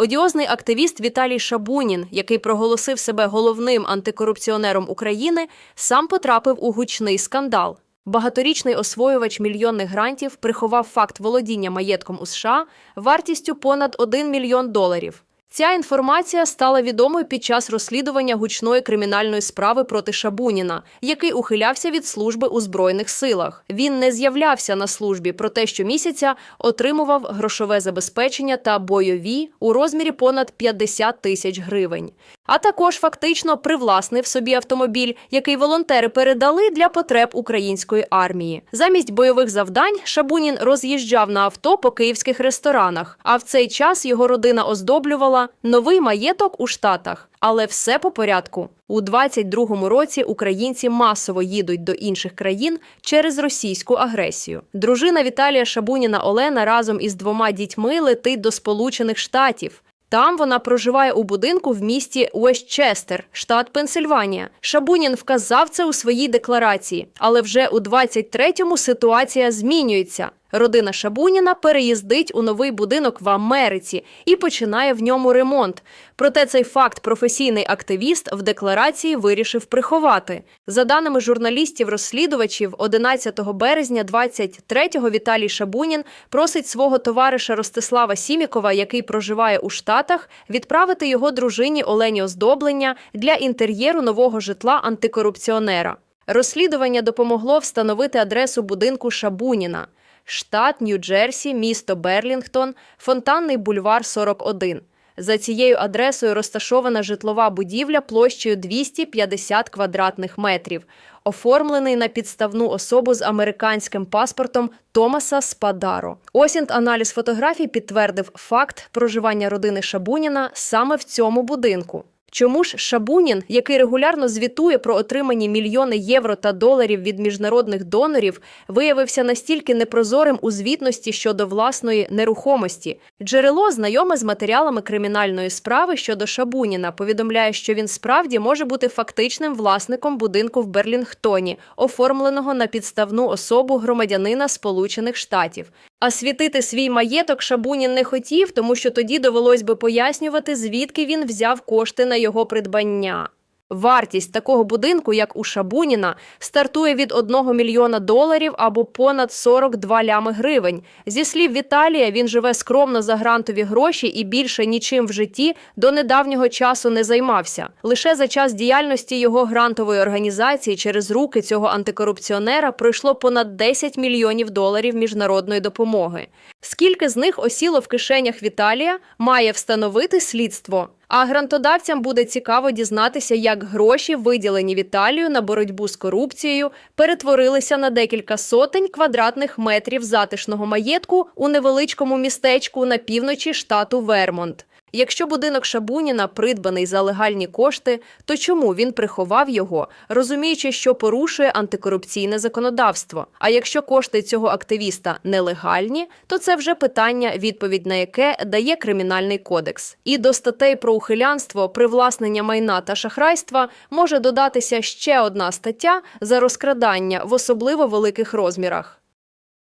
Одіозний активіст Віталій Шабунін, який проголосив себе головним антикорупціонером України, сам потрапив у гучний скандал. Багаторічний освоювач мільйонних грантів приховав факт володіння маєтком у США вартістю понад 1 мільйон доларів. Ця інформація стала відомою під час розслідування гучної кримінальної справи проти Шабуніна, який ухилявся від служби у збройних силах. Він не з'являвся на службі, проте щомісяця отримував грошове забезпечення та бойові у розмірі понад 50 тисяч гривень. А також фактично привласнив собі автомобіль, який волонтери передали для потреб української армії. Замість бойових завдань Шабунін роз'їжджав на авто по київських ресторанах. А в цей час його родина оздоблювала новий маєток у Штатах. Але все по порядку. У 22-му році українці масово їдуть до інших країн через російську агресію. Дружина Віталія Шабуніна Олена разом із двома дітьми летить до Сполучених Штатів. Там вона проживає у будинку в місті Уестчестер, штат Пенсильванія. Шабунін вказав це у своїй декларації, але вже у 23-му ситуація змінюється. Родина Шабуніна переїздить у новий будинок в Америці і починає в ньому ремонт. Проте цей факт професійний активіст в декларації вирішив приховати. За даними журналістів-розслідувачів, 11 березня 23-го Віталій Шабунін просить свого товариша Ростислава Сімікова, який проживає у Штатах, відправити його дружині Олені Оздоблення для інтер'єру нового житла антикорупціонера. Розслідування допомогло встановити адресу будинку Шабуніна. Штат Нью-Джерсі, місто Берлінгтон, Фонтанний бульвар 41. За цією адресою розташована житлова будівля площею 250 квадратних метрів, оформлений на підставну особу з американським паспортом Томаса Спадаро. Осінт-аналіз фотографій підтвердив факт проживання родини Шабуніна саме в цьому будинку. Чому ж Шабунін, який регулярно звітує про отримані мільйони євро та доларів від міжнародних донорів, виявився настільки непрозорим у звітності щодо власної нерухомості? Джерело, знайоме з матеріалами кримінальної справи щодо Шабуніна, повідомляє, що він справді може бути фактичним власником будинку в Берлінгтоні, оформленого на підставну особу громадянина Сполучених Штатів. А світити свій маєток Шабунін не хотів, тому що тоді довелось би пояснювати, звідки він взяв кошти на його придбання. Вартість такого будинку, як у Шабуніна, стартує від 1 мільйона доларів або понад 42 лями гривень. Зі слів Віталія, він живе скромно за грантові гроші і більше нічим в житті до недавнього часу не займався. Лише за час діяльності його грантової організації через руки цього антикорупціонера пройшло понад 10 мільйонів доларів міжнародної допомоги. Скільки з них осіло в кишенях Віталія, має встановити слідство. А грантодавцям буде цікаво дізнатися, як гроші, виділені в Італію на боротьбу з корупцією, перетворилися на декілька сотень квадратних метрів затишного маєтку у невеличкому містечку на півночі штату Вермонт. Якщо будинок Шабуніна придбаний за легальні кошти, то чому він приховав його, розуміючи, що порушує антикорупційне законодавство? А якщо кошти цього активіста нелегальні, то це вже питання, відповідь на яке дає кримінальний кодекс. І до статей про ухилянство, привласнення майна та шахрайства може додатися ще одна стаття за розкрадання в особливо великих розмірах.